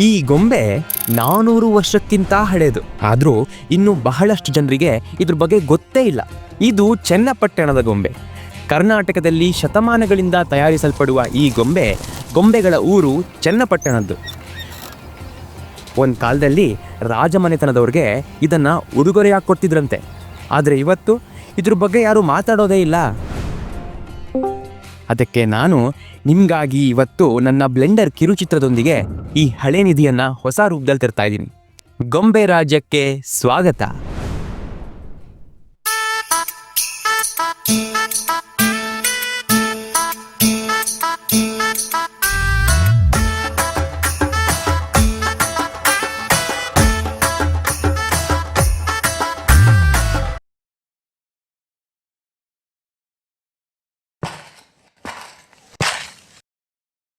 ಈ ಗೊಂಬೆ ನಾನೂರು ವರ್ಷಕ್ಕಿಂತ ಹಳೆಯದು ಆದರೂ ಇನ್ನು ಬಹಳಷ್ಟು ಜನರಿಗೆ ಇದ್ರ ಬಗ್ಗೆ ಗೊತ್ತೇ ಇಲ್ಲ. ಇದು ಚನ್ನಪಟ್ಟಣದ ಗೊಂಬೆ. ಕರ್ನಾಟಕದಲ್ಲಿ ಶತಮಾನಗಳಿಂದ ತಯಾರಿಸಲ್ಪಡುವ ಈ ಗೊಂಬೆ ಗೊಂಬೆಗಳ ಊರು ಚನ್ನಪಟ್ಟಣದ್ದು. ಒಂದು ಕಾಲದಲ್ಲಿ ರಾಜಮನೆತನದವ್ರಿಗೆ ಇದನ್ನು ಉಡುಗೊರೆಯಾಗಿ ಕೊಡ್ತಿದ್ರಂತೆ ಆದರೆ ಇವತ್ತು ಇದ್ರ ಬಗ್ಗೆ ಯಾರೂ ಮಾತಾಡೋದೇ ಇಲ್ಲ. ಅದಕ್ಕೆ ನಾನು ನಿಮಗಾಗಿ ಇವತ್ತು ನನ್ನ ಬ್ಲೆಂಡರ್ ಕಿರುಚಿತ್ರದೊಂದಿಗೆ ಈ ಹಳೆ ನಿಧಿಯನ್ನು ಹೊಸ ರೂಪದಲ್ಲಿ ತರ್ತಾ ಇದ್ದೀನಿ. ಗೊಂಬೆ ರಾಜ್ಯಕ್ಕೆ ಸ್ವಾಗತ.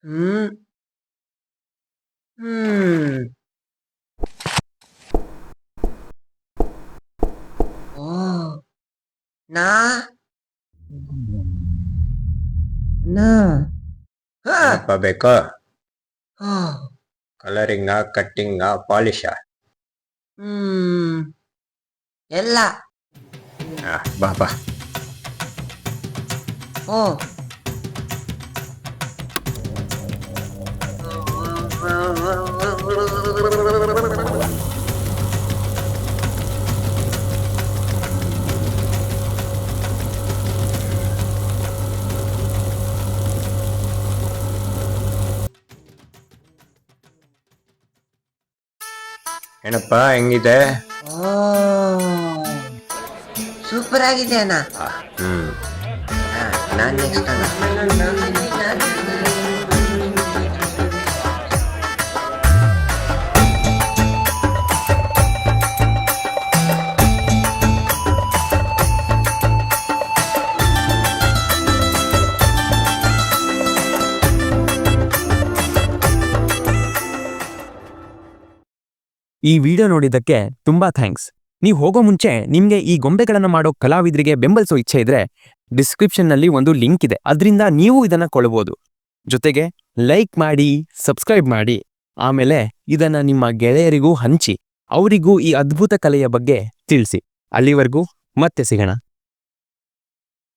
ಹ್ಮ್ ಹ್ಮ್ ಓ ನಾ ನಾ ಹಾ ಏನಪ್ಪ ಬೇಕು ಓ ಕಲರಿಂಗ ಕಟ್ಟಿಂಗ ಪಾಲಿಶ ಹ್ಮ್ ಎಲ್ಲ ಬಾ ಬಾ ಓ ಏನಪ್ಪ ಹೆಂಗಿದೆ? ಓ ಸೂಪರ್ ಆಗಿದೆ ಅಣ್ಣ. ಹ್ಮ್. ನಾನ್ ನೆಕ್ಸ್ಟ್ ಅಣ್ಣ. ಈ ವಿಡಿಯೋ ನೋಡಿದ್ದಕ್ಕೆ ತುಂಬಾ ಥ್ಯಾಂಕ್ಸ್. ನೀವು ಹೋಗೋ ಮುಂಚೆ ನಿಮಗೆ ಈ ಗೊಂಬೆಗಳನ್ನು ಮಾಡೋ ಕಲಾವಿದರಿಗೆ ಬೆಂಬಲಿಸೋ ಇಚ್ಛೆ ಇದ್ರೆ ಡಿಸ್ಕ್ರಿಪ್ಷನ್ನಲ್ಲಿ ಒಂದು ಲಿಂಕ್ ಇದೆ. ಅದರಿಂದ ನೀವು ಇದನ್ನ ಕೊಳ್ಬೋದು ಜೊತೆಗೆ ಲೈಕ್ ಮಾಡಿ ಸಬ್ಸ್ಕ್ರೈಬ್ ಮಾಡಿ. ಆಮೇಲೆ ಇದನ್ನ ನಿಮ್ಮ ಗೆಳೆಯರಿಗೂ ಹಂಚಿ, ಅವರಿಗೂ ಈ ಅದ್ಭುತ ಕಲೆಯ ಬಗ್ಗೆ ತಿಳಿಸಿ. ಅಲ್ಲಿವರೆಗೂ ಮತ್ತೆ ಸಿಗೋಣ.